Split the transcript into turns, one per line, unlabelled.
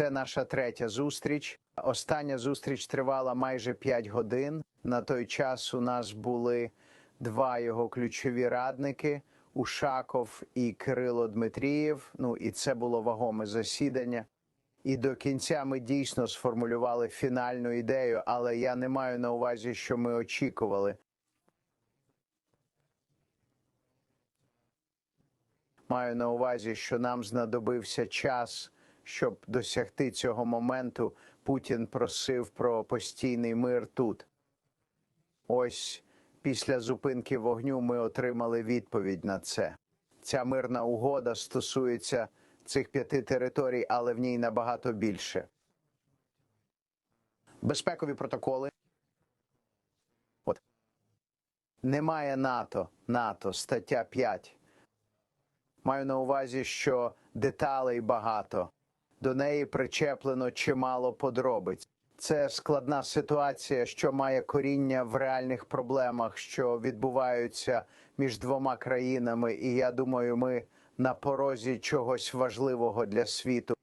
Це наша третя зустріч. Остання зустріч тривала майже 5 годин. На той час у нас були два його ключові радники Ушаков і Кирило Дмитрієв. Ну і це було вагоме засідання. І до кінця ми дійсно сформулювали фінальну ідею, але я не маю на увазі, що ми очікували. Маю на увазі, що нам знадобився час, щоб досягти цього моменту. Путін просив про постійний мир тут. Ось після зупинки вогню ми отримали відповідь на це. Ця мирна угода стосується цих п'яти територій, але в ній набагато більше. Безпекові протоколи. От. Немає НАТО. НАТО, стаття 5. Маю на увазі, що деталей багато. До неї причеплено чимало подробиць. Це складна ситуація, що має коріння в реальних проблемах, що відбуваються між двома країнами. І я думаю, ми на порозі чогось важливого для світу.